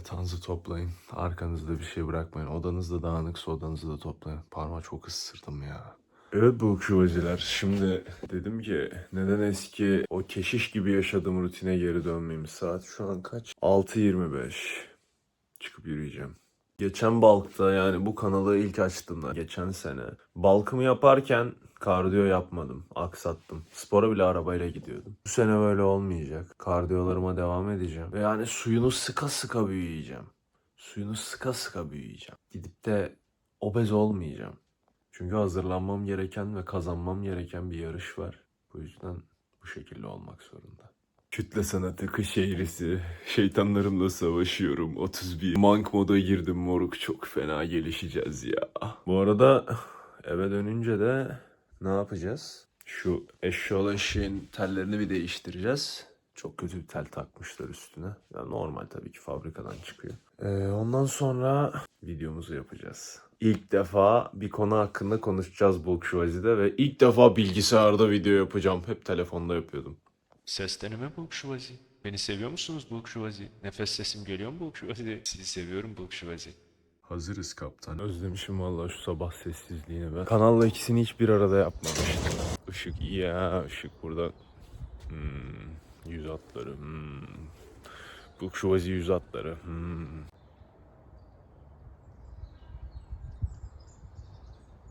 Yatağınızı toplayın. Arkanızda bir şey bırakmayın. Odanızda dağınıksa odanızı da toplayın. Parmağı çok ısırdım ya. Evet bu şubacılar. Şimdi dedim ki neden eski o keşiş gibi yaşadığım rutine geri dönmeyeyim. Saat şu an kaç? 6.25. Çıkıp yürüyeceğim. Geçen Balk'ta yani bu kanalı ilk açtığımda geçen sene Balk'ımı yaparken kardiyo yapmadım. Aksattım. Spora bile arabayla gidiyordum. Bu sene böyle olmayacak. Kardiyolarıma devam edeceğim. Ve yani suyunu sıka sıka büyüyeceğim. Suyunu sıka sıka büyüyeceğim. Gidip de obez olmayacağım. Çünkü hazırlanmam gereken ve kazanmam gereken bir yarış var. Bu yüzden bu şekilde olmak zorunda. Kütle sanatı kış eğrisi. Şeytanlarımla savaşıyorum. 31. Monk moda girdim moruk. Çok fena gelişeceğiz ya. Bu arada eve dönünce de ne yapacağız? Şu eşyol eşeğin tellerini bir değiştireceğiz. Çok kötü bir tel takmışlar üstüne. Ya normal tabii ki fabrikadan çıkıyor. Ee, ondan sonra videomuzu yapacağız. İlk defa bir konu hakkında konuşacağız Bulkşuvazi'de ve ilk defa bilgisayarda video yapacağım. Hep telefonda yapıyordum. Ses deneme Bulkşuvazi. Beni seviyor musunuz Bulkşuvazi? Nefes sesim geliyor mu Bulkşuvazi? Sizi seviyorum Bulkşuvazi. Hazırız kaptan. Özlemişim vallahi şu sabah sessizliğini ben. Kanalla ikisini hiç bir arada yapmamıştım. Işık iyi ya. Işık burada. Hmm, yüz atları. Hmm. Bu şuvazi yüz atları. Hmm.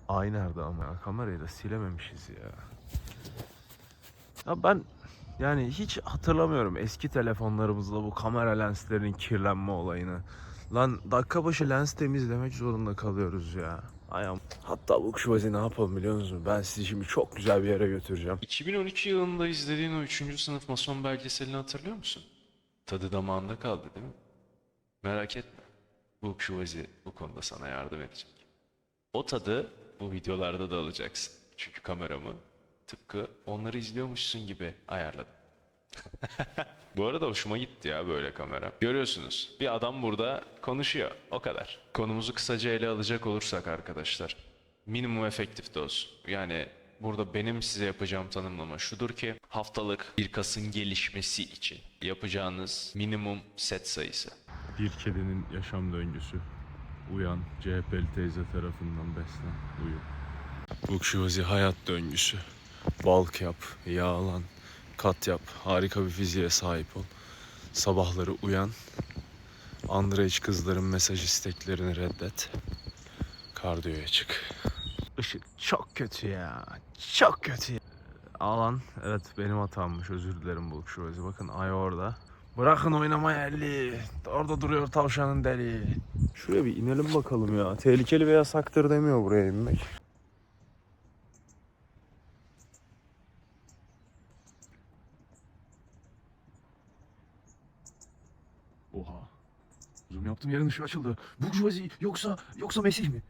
Ay nerede ama ya? Kamerayı da silememişiz ya. Ya ben yani hiç hatırlamıyorum eski telefonlarımızda bu kamera lenslerinin kirlenme olayını. Lan dakika başı lens temizlemek zorunda kalıyoruz ya. Ayağım. Hatta bu şuvazi ne yapalım biliyor musunuz? Ben sizi şimdi çok güzel bir yere götüreceğim. 2012 yılında izlediğin o 3. sınıf mason belgeselini hatırlıyor musun? Tadı damağında kaldı değil mi? Merak etme. Bulkşuvazi bu konuda sana yardım edecek. O tadı bu videolarda da alacaksın. Çünkü kameramı tıpkı onları izliyormuşsun gibi ayarladım. Bu arada hoşuma gitti ya böyle kamera. Görüyorsunuz bir adam burada konuşuyor. O kadar. Konumuzu kısaca ele alacak olursak arkadaşlar. Minimum efektif doz. Yani burada benim size yapacağım tanımlama şudur ki haftalık bir kasın gelişmesi için yapacağınız minimum set sayısı. Bir kedinin yaşam döngüsü. Uyan, CHP'li teyze tarafından beslen, uyu. Bukşuvazi hayat döngüsü. Balk yap, yağlan, kat yap, harika bir fiziğe sahip ol. Sabahları uyan, Andrej kızların mesaj isteklerini reddet. Kardiyoya çık. Işık çok kötü ya, çok kötü ya. Alan, evet benim hatammış, özür dilerim Bukşuvazi. Bakın ay orada. Bırakın oynama yerli. Orada duruyor tavşanın deli. Şuraya bir inelim bakalım ya. Tehlikeli ve yasaktır demiyor buraya inmek. Oha. Zoom yaptım yerin ışığı açıldı. Burjuvazi yoksa yoksa Mesih mi?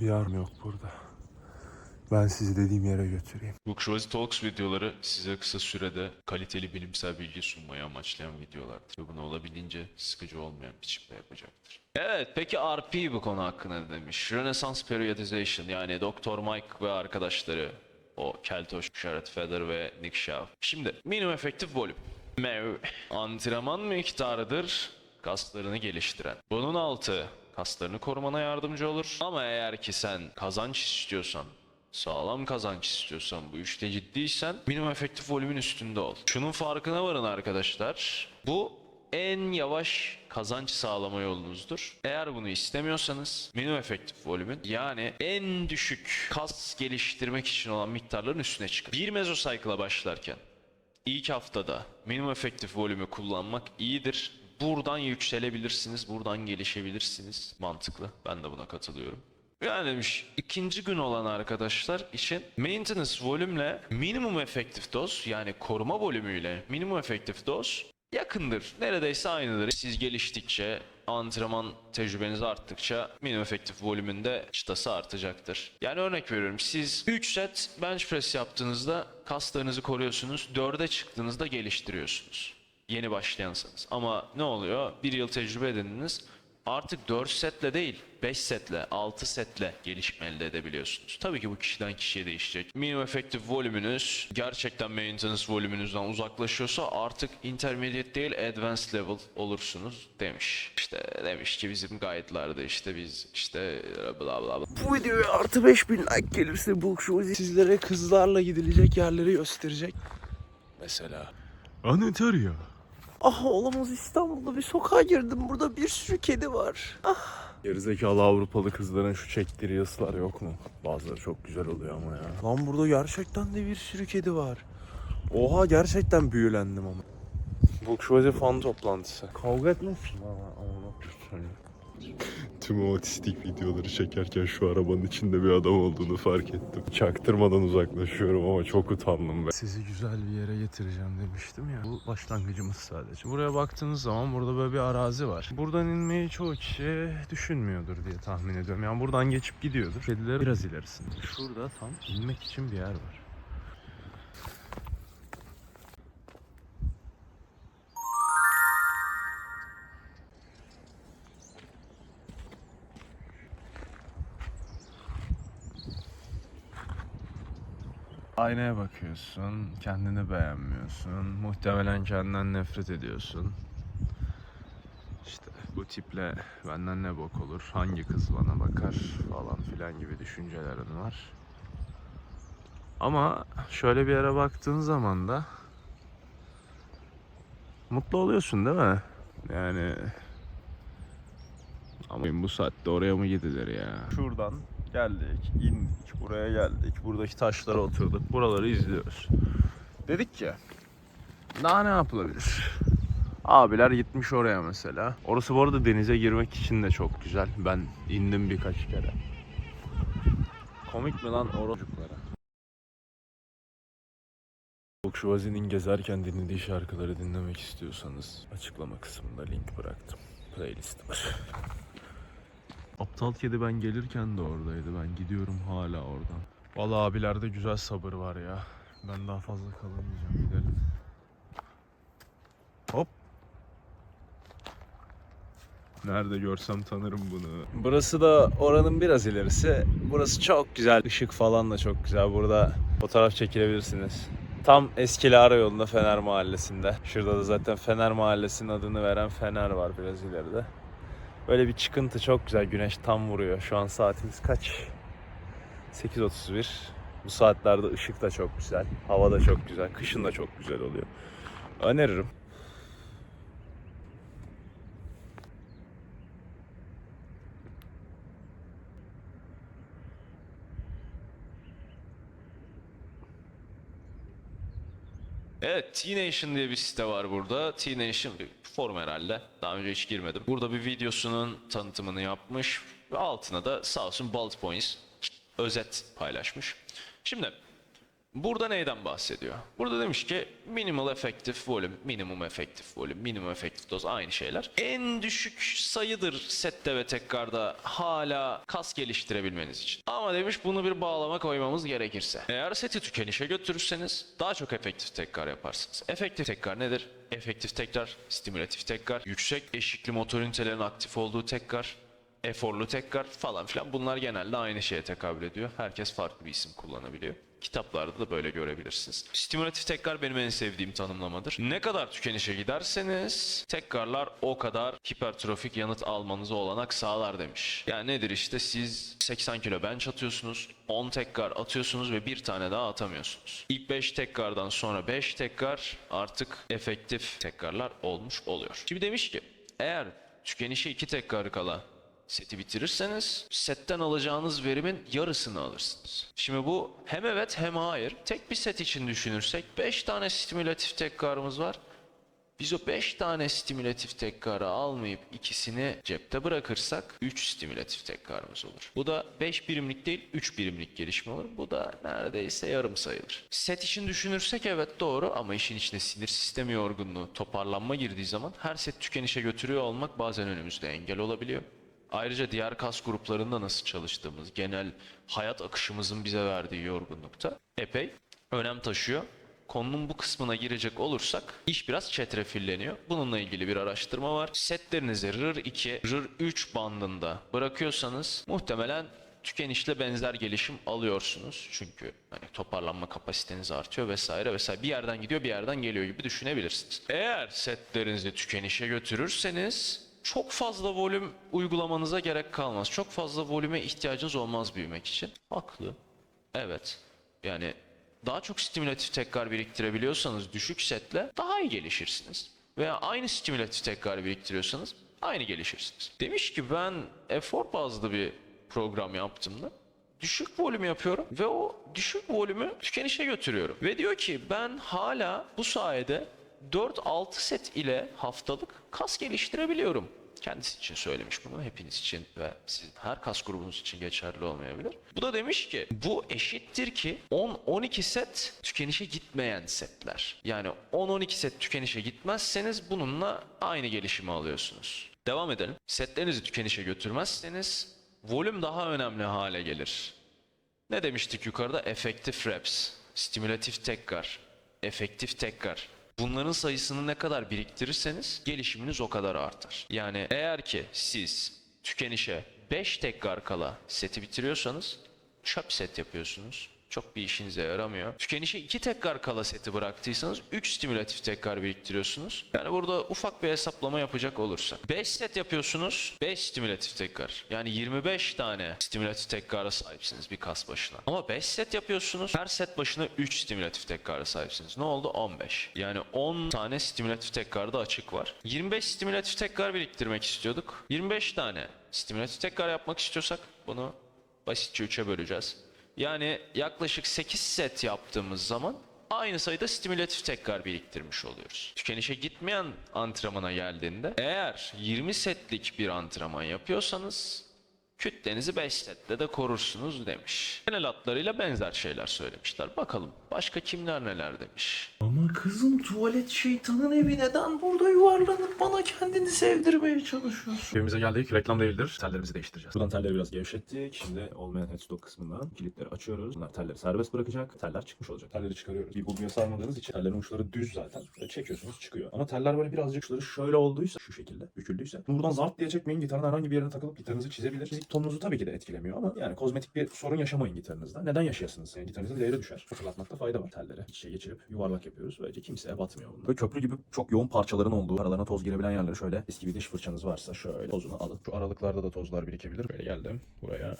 Bir yarım yok burada. Ben sizi dediğim yere götüreyim. Bookshowzy Talks videoları size kısa sürede kaliteli bilimsel bilgi sunmayı amaçlayan videolardır. Ve bunu olabildiğince sıkıcı olmayan biçimde yapacaktır. Evet, peki RP bu konu hakkında ne demiş? Renaissance Periodization yani Dr. Mike ve arkadaşları o Keltoş, Jared Feder ve Nick Shaw. Şimdi minimum efektif volüm. MEV antrenman miktarıdır kaslarını geliştiren. Bunun altı kaslarını korumana yardımcı olur. Ama eğer ki sen kazanç istiyorsan sağlam kazanç istiyorsan bu işte ciddiysen minimum efektif volümün üstünde ol. Şunun farkına varın arkadaşlar. Bu en yavaş kazanç sağlama yolunuzdur. Eğer bunu istemiyorsanız minimum efektif volümün yani en düşük kas geliştirmek için olan miktarların üstüne çıkın. Bir mezocycle'a başlarken ilk haftada minimum efektif volümü kullanmak iyidir. Buradan yükselebilirsiniz, buradan gelişebilirsiniz. Mantıklı. Ben de buna katılıyorum. Yani ikinci gün olan arkadaşlar için maintenance volümle minimum efektif doz yani koruma volümüyle minimum efektif doz yakındır. Neredeyse aynıdır. Siz geliştikçe antrenman tecrübeniz arttıkça minimum efektif volümünde çıtası artacaktır. Yani örnek veriyorum siz 3 set bench press yaptığınızda kaslarınızı koruyorsunuz. 4'e çıktığınızda geliştiriyorsunuz. Yeni başlayansanız. Ama ne oluyor? Bir yıl tecrübe edindiniz. Artık 4 setle değil 5 setle 6 setle gelişme elde edebiliyorsunuz. Tabii ki bu kişiden kişiye değişecek. Minimum efektif volümünüz gerçekten maintenance volümünüzden uzaklaşıyorsa artık intermediate değil advanced level olursunuz demiş. İşte demiş ki bizim guide'larda işte biz işte bla bla bla. Bu videoya artı 5000 like gelirse bu şu sizlere kızlarla gidilecek yerleri gösterecek. Mesela. Anıtarya. Ah olamaz İstanbul'da bir sokağa girdim. Burada bir sürü kedi var. Ah. Gerizekalı Avrupalı kızların şu çektiği yaslar yok mu? Bazıları çok güzel oluyor ama ya. Lan burada gerçekten de bir sürü kedi var. Oha gerçekten büyülendim ama. Burjuvazi fan toplantısı. Kavga etmesin ama. ama Tüm o otistik videoları çekerken şu arabanın içinde bir adam olduğunu fark ettim. Çaktırmadan uzaklaşıyorum ama çok utandım ben. Sizi güzel bir yere getireceğim demiştim ya. Bu başlangıcımız sadece. Buraya baktığınız zaman burada böyle bir arazi var. Buradan inmeyi çoğu kişi düşünmüyordur diye tahmin ediyorum. Yani buradan geçip gidiyordur. Kediler biraz ilerisinde. Şurada tam inmek için bir yer var. Aynaya bakıyorsun, kendini beğenmiyorsun, muhtemelen kendinden nefret ediyorsun. İşte bu tiple benden ne bok olur, hangi kız bana bakar falan filan gibi düşüncelerin var. Ama şöyle bir yere baktığın zaman da mutlu oluyorsun değil mi? Yani ama bu saatte oraya mı gidilir ya? Şuradan geldik, indik, buraya geldik. Buradaki taşlara oturduk. Buraları izliyoruz. Dedik ki daha ne yapılabilir? Abiler gitmiş oraya mesela. Orası bu arada denize girmek için de çok güzel. Ben indim birkaç kere. Komik mi lan oracıklara? Okşuvazi'nin gezerken dinlediği şarkıları dinlemek istiyorsanız açıklama kısmında link bıraktım. Playlist var. Aptal kedi ben gelirken de oradaydı. Ben gidiyorum hala oradan. Vallahi abilerde güzel sabır var ya. Ben daha fazla kalamayacağım. Gidelim. Hop. Nerede görsem tanırım bunu. Burası da oranın biraz ilerisi. Burası çok güzel. Işık falan da çok güzel. Burada fotoğraf çekilebilirsiniz. Tam eski Lara yolunda Fener Mahallesi'nde. Şurada da zaten Fener Mahallesi'nin adını veren Fener var biraz ileride. Böyle bir çıkıntı çok güzel. Güneş tam vuruyor. Şu an saatimiz kaç? 8.31. Bu saatlerde ışık da çok güzel. Hava da çok güzel. Kışın da çok güzel oluyor. Öneririm. Evet T-Nation diye bir site var burada. T-Nation form herhalde. Daha önce hiç girmedim. Burada bir videosunun tanıtımını yapmış. Ve altına da sağ olsun bullet points özet paylaşmış. Şimdi burada neyden bahsediyor? Burada demiş ki minimal effective volume, minimum effective volume, minimum effective dose aynı şeyler. En düşük sayıdır sette ve tekrarda hala kas geliştirebilmeniz için. Ama demiş bunu bir bağlama koymamız gerekirse. Eğer seti tükenişe götürürseniz daha çok efektif tekrar yaparsınız. Efektif tekrar nedir? Efektif tekrar, stimülatif tekrar, yüksek eşikli motor ünitelerin aktif olduğu tekrar, eforlu tekrar falan filan bunlar genelde aynı şeye tekabül ediyor. Herkes farklı bir isim kullanabiliyor. Kitaplarda da böyle görebilirsiniz. Stimülatif tekrar benim en sevdiğim tanımlamadır. Ne kadar tükenişe giderseniz tekrarlar o kadar hipertrofik yanıt almanıza olanak sağlar demiş. Yani nedir işte siz 80 kilo bench atıyorsunuz, 10 tekrar atıyorsunuz ve bir tane daha atamıyorsunuz. İlk 5 tekrardan sonra 5 tekrar artık efektif tekrarlar olmuş oluyor. Şimdi demiş ki eğer tükenişe 2 tekrarı kala seti bitirirseniz setten alacağınız verimin yarısını alırsınız. Şimdi bu hem evet hem hayır. Tek bir set için düşünürsek 5 tane stimülatif tekrarımız var. Biz o 5 tane stimülatif tekrarı almayıp ikisini cepte bırakırsak 3 stimülatif tekrarımız olur. Bu da 5 birimlik değil 3 birimlik gelişme olur. Bu da neredeyse yarım sayılır. Set için düşünürsek evet doğru ama işin içine sinir sistemi yorgunluğu, toparlanma girdiği zaman her set tükenişe götürüyor olmak bazen önümüzde engel olabiliyor. Ayrıca diğer kas gruplarında nasıl çalıştığımız, genel hayat akışımızın bize verdiği yorgunlukta epey önem taşıyor. konunun bu kısmına girecek olursak iş biraz çetrefilleniyor. Bununla ilgili bir araştırma var. Setlerinizi RIR 2, RIR 3 bandında bırakıyorsanız muhtemelen tükenişle benzer gelişim alıyorsunuz. Çünkü hani toparlanma kapasiteniz artıyor vesaire vesaire. Bir yerden gidiyor bir yerden geliyor gibi düşünebilirsiniz. Eğer setlerinizi tükenişe götürürseniz çok fazla volüm uygulamanıza gerek kalmaz. Çok fazla volüme ihtiyacınız olmaz büyümek için. Haklı. Evet. Yani daha çok stimülatif tekrar biriktirebiliyorsanız düşük setle daha iyi gelişirsiniz. Veya aynı stimülatif tekrar biriktiriyorsanız aynı gelişirsiniz. Demiş ki ben efor bazlı bir program yaptığımda düşük volüm yapıyorum ve o düşük volümü tükenişe götürüyorum. Ve diyor ki ben hala bu sayede 4-6 set ile haftalık kas geliştirebiliyorum. Kendisi için söylemiş bunu hepiniz için ve sizin her kas grubunuz için geçerli olmayabilir. Bu da demiş ki bu eşittir ki 10-12 set tükenişe gitmeyen setler. Yani 10-12 set tükenişe gitmezseniz bununla aynı gelişimi alıyorsunuz. Devam edelim. Setlerinizi tükenişe götürmezseniz volüm daha önemli hale gelir. Ne demiştik yukarıda? Efektif reps, stimülatif tekrar, efektif tekrar. Bunların sayısını ne kadar biriktirirseniz gelişiminiz o kadar artar. Yani eğer ki siz tükenişe 5 tekrar kala seti bitiriyorsanız çöp set yapıyorsunuz. Çok bir işinize yaramıyor. Tükenişe 2 tekrar kala seti bıraktıysanız 3 stimülatif tekrar biriktiriyorsunuz. Yani burada ufak bir hesaplama yapacak olursak. 5 set yapıyorsunuz 5 stimülatif tekrar. Yani 25 tane stimülatif tekrara sahipsiniz bir kas başına. Ama 5 set yapıyorsunuz her set başına 3 stimülatif tekrara sahipsiniz. Ne oldu? 15. Yani 10 tane stimülatif tekrarda açık var. 25 stimülatif tekrar biriktirmek istiyorduk. 25 tane stimülatif tekrar yapmak istiyorsak bunu basitçe 3'e böleceğiz. Yani yaklaşık 8 set yaptığımız zaman aynı sayıda stimülatif tekrar biriktirmiş oluyoruz. Tükenişe gitmeyen antrenmana geldiğinde eğer 20 setlik bir antrenman yapıyorsanız kütlenizi 5 sette de korursunuz demiş. Genel hatlarıyla benzer şeyler söylemişler. Bakalım başka kimler neler demiş. Ama kızım tuvalet şeytanın evi neden burada yuvarlanıp bana kendini sevdirmeye çalışıyorsun? Evimize geldik. Reklam değildir. Tellerimizi değiştireceğiz. Buradan telleri biraz gevşettik. Şimdi olmayan headstock kısmından kilitleri açıyoruz. Bunlar telleri serbest bırakacak. Teller çıkmış olacak. Telleri çıkarıyoruz. Bir bulguya sarmadığınız için tellerin uçları düz zaten. Böyle çekiyorsunuz çıkıyor. Ama teller böyle birazcık uçları şöyle olduysa, şu şekilde büküldüyse. Buradan zart diye çekmeyin. Gitarın herhangi bir yerine takılıp gitarınızı çizebilir. Tonunuzu tabii ki de etkilemiyor ama yani kozmetik bir sorun yaşamayın gitarınızda. Neden yaşayasınız? Yani gitarınızın değeri düşer. Hatırlatmakta fayda var telleri. İç içe geçirip yuvarlak yapıyoruz. Böylece kimseye batmıyor bunlar. Böyle köprü gibi çok yoğun parçaların olduğu, aralarına toz girebilen yerleri şöyle eski bir diş fırçanız varsa şöyle tozunu alın. Şu aralıklarda da tozlar birikebilir. Böyle geldim buraya.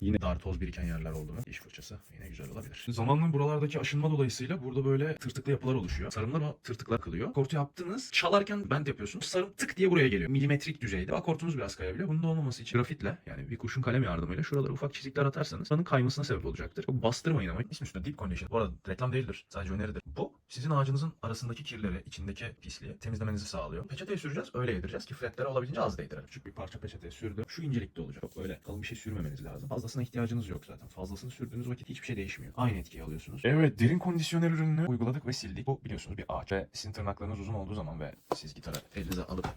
Yine dar toz biriken yerler oldu diş fırçası yine güzel olabilir. Zamanla buralardaki aşınma dolayısıyla burada böyle tırtıklı yapılar oluşuyor. Sarımlar o tırtıklar kılıyor. Akortu yaptınız. Çalarken bend yapıyorsunuz. Sarım tık diye buraya geliyor. Milimetrik düzeyde. Akortunuz biraz kayabiliyor. Bunun da olmaması için grafitle yani bir kurşun kalem yardımıyla şuralara ufak çizikler atarsanız sanın kaymasına sebep olacaktır. Çok bastırmayın ama. İsmi üstünde deep condition. Bu arada reklam değildir. Sadece öneridir. Bu sizin ağacınızın arasındaki kirleri, içindeki pisliği temizlemenizi sağlıyor. Peçeteye süreceğiz. Öyle yedireceğiz ki fretlere olabildiğince az değdirelim. Küçük bir parça peçeteye sürdüm. Şu incelikte olacak. Çok böyle kalın bir şey sürmemeniz lazım. Fazlasına ihtiyacınız yok zaten. Fazlasını sürdüğünüz vakit hiçbir şey değişmiyor. Aynı etkiyi alıyorsunuz. Evet, derin kondisyoner ürününü uyguladık ve sildik. Bu biliyorsunuz bir ağaç ve sizin tırnaklarınız uzun olduğu zaman ve siz gitarı elinize alıp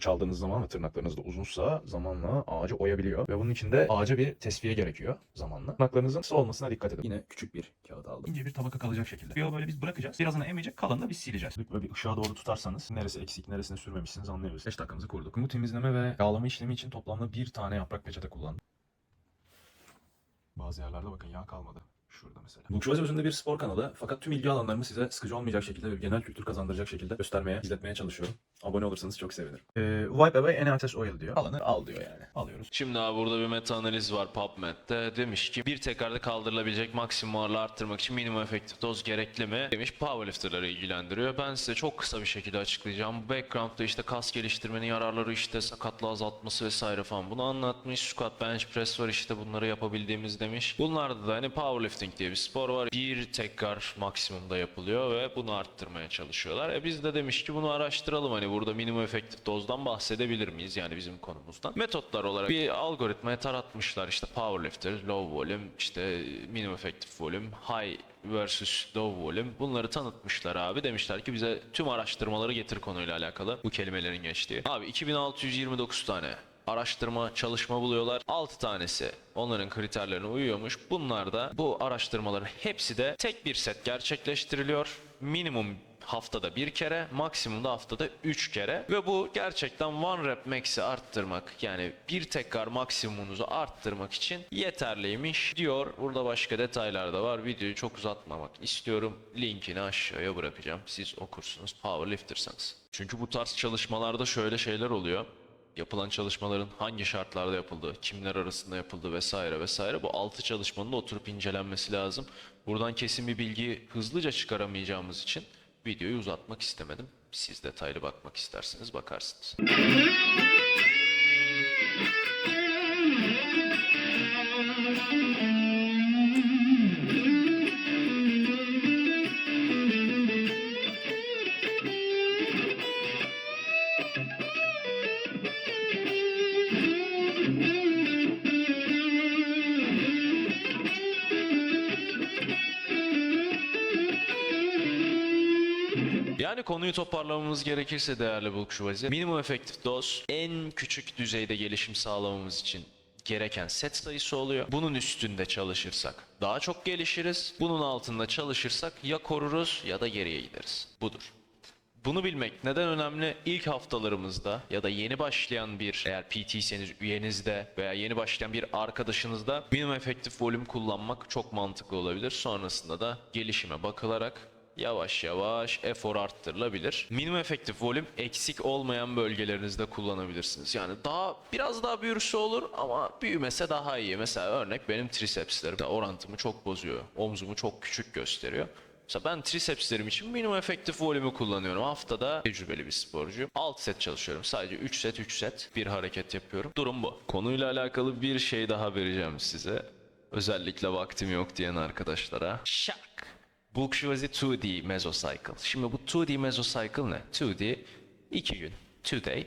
çaldığınız zaman ve tırnaklarınız da uzunsa zamanla ağacı oyabiliyor. Ve bunun için de ağaca bir tesviye gerekiyor zamanla. Tırnaklarınızın kısa olmasına dikkat edin. Yine küçük bir kağıt aldım. İnce bir tabaka kalacak şekilde. Bir böyle biz bırakacağız. Birazını emecek kalanını biz sileceğiz. Böyle bir ışığa doğru tutarsanız neresi eksik neresine sürmemişsiniz anlayabilirsiniz. 5 dakikamızı kurduk. Bu temizleme ve yağlama işlemi için toplamda bir tane yaprak peçete kullandım. Bazı yerlerde bakın yağ kalmadı. Şurada mesela. Burjuvazi özünde bir spor kanalı fakat tüm ilgi alanlarımı size sıkıcı olmayacak şekilde ve genel kültür kazandıracak şekilde göstermeye, izletmeye çalışıyorum. Abone olursanız çok sevinirim. Ee, wipe away any oil diyor. Alanı al diyor yani. Alıyoruz. Şimdi abi burada bir meta analiz var PubMed'de. Demiş ki bir tekrarda kaldırılabilecek maksimum ağırlığı arttırmak için minimum efektif doz gerekli mi? Demiş powerlifterları ilgilendiriyor. Ben size çok kısa bir şekilde açıklayacağım. Bu background'da işte kas geliştirmenin yararları işte sakatlığı azaltması vesaire falan bunu anlatmış. Squat, bench press var işte bunları yapabildiğimiz demiş. Bunlarda da hani powerlifting diye bir spor var. Bir tekrar maksimumda yapılıyor ve bunu arttırmaya çalışıyorlar. E biz de demiş ki bunu araştıralım hani burada minimum efektif dozdan bahsedebilir miyiz yani bizim konumuzdan. Metotlar olarak bir algoritmaya taratmışlar işte powerlifter, low volume, işte minimum efektif volume, high versus low volume bunları tanıtmışlar abi. Demişler ki bize tüm araştırmaları getir konuyla alakalı bu kelimelerin geçtiği. Abi 2629 tane araştırma, çalışma buluyorlar. 6 tanesi onların kriterlerine uyuyormuş. Bunlar da bu araştırmaların hepsi de tek bir set gerçekleştiriliyor. Minimum haftada bir kere, maksimumda haftada 3 kere ve bu gerçekten one rep max'i arttırmak yani bir tekrar maksimumunuzu arttırmak için yeterliymiş diyor. Burada başka detaylar da var. Videoyu çok uzatmamak istiyorum. Linkini aşağıya bırakacağım. Siz okursunuz powerliftersanız. Çünkü bu tarz çalışmalarda şöyle şeyler oluyor yapılan çalışmaların hangi şartlarda yapıldığı, kimler arasında yapıldığı vesaire vesaire bu altı çalışmanın da oturup incelenmesi lazım. Buradan kesin bir bilgi hızlıca çıkaramayacağımız için videoyu uzatmak istemedim. Siz detaylı bakmak isterseniz bakarsınız. Yani konuyu toparlamamız gerekirse değerli bulkşuvazi, minimum efektif doz en küçük düzeyde gelişim sağlamamız için gereken set sayısı oluyor. Bunun üstünde çalışırsak daha çok gelişiriz. Bunun altında çalışırsak ya koruruz ya da geriye gideriz. Budur. Bunu bilmek neden önemli? İlk haftalarımızda ya da yeni başlayan bir eğer PT'seniz üyenizde veya yeni başlayan bir arkadaşınızda minimum efektif volüm kullanmak çok mantıklı olabilir. Sonrasında da gelişime bakılarak yavaş yavaş efor arttırılabilir. Minimum efektif volüm eksik olmayan bölgelerinizde kullanabilirsiniz. Yani daha biraz daha büyürse olur ama büyümese daha iyi. Mesela örnek benim trisepslerim orantımı çok bozuyor. Omzumu çok küçük gösteriyor. Mesela ben trisepslerim için minimum efektif volümü kullanıyorum. Haftada tecrübeli bir sporcu. 6 set çalışıyorum. Sadece 3 set 3 set bir hareket yapıyorum. Durum bu. Konuyla alakalı bir şey daha vereceğim size. Özellikle vaktim yok diyen arkadaşlara. Şak! Bulkshuazi 2D Mesocycle. Şimdi bu 2D Mesocycle ne? 2D 2 gün. 2 day.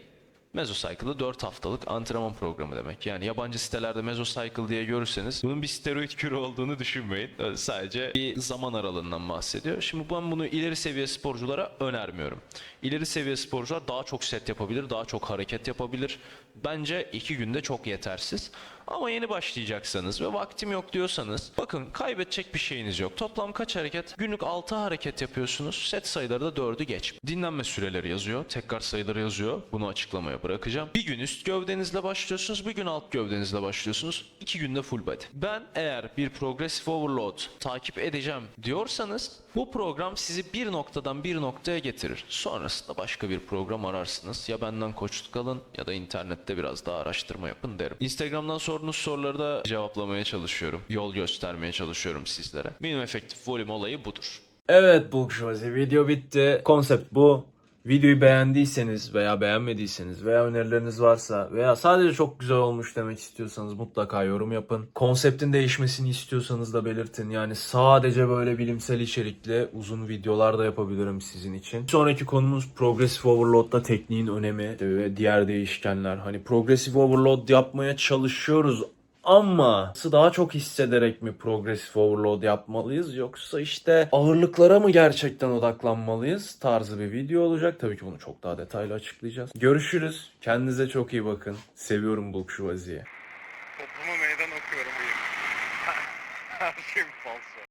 Mesocycle'ı 4 haftalık antrenman programı demek. Yani yabancı sitelerde Mesocycle diye görürseniz bunun bir steroid kürü olduğunu düşünmeyin. Sadece bir zaman aralığından bahsediyor. Şimdi ben bunu ileri seviye sporculara önermiyorum. İleri seviye sporcular daha çok set yapabilir, daha çok hareket yapabilir. Bence 2 günde çok yetersiz. Ama yeni başlayacaksanız ve vaktim yok diyorsanız bakın kaybedecek bir şeyiniz yok. Toplam kaç hareket? Günlük 6 hareket yapıyorsunuz. Set sayıları da 4'ü geç. Dinlenme süreleri yazıyor. Tekrar sayıları yazıyor. Bunu açıklamaya bırakacağım. Bir gün üst gövdenizle başlıyorsunuz. Bir gün alt gövdenizle başlıyorsunuz. 2 günde full body. Ben eğer bir progressive overload takip edeceğim diyorsanız bu program sizi bir noktadan bir noktaya getirir. Sonrasında başka bir program ararsınız. Ya benden koçluk alın ya da internette biraz daha araştırma yapın derim. Instagram'dan sorduğunuz soruları da cevaplamaya çalışıyorum. Yol göstermeye çalışıyorum sizlere. Minimum efektif volüm olayı budur. Evet Bulkşuvazi video bitti. Konsept bu. Videoyu beğendiyseniz veya beğenmediyseniz veya önerileriniz varsa veya sadece çok güzel olmuş demek istiyorsanız mutlaka yorum yapın. Konseptin değişmesini istiyorsanız da belirtin. Yani sadece böyle bilimsel içerikli uzun videolar da yapabilirim sizin için. Sonraki konumuz Progressive Overload'da tekniğin önemi ve diğer değişkenler. Hani Progressive Overload yapmaya çalışıyoruz ama daha çok hissederek mi progresif overload yapmalıyız yoksa işte ağırlıklara mı gerçekten odaklanmalıyız tarzı bir video olacak. Tabii ki bunu çok daha detaylı açıklayacağız. Görüşürüz. Kendinize çok iyi bakın. Seviyorum Bulkşuvazi'yi.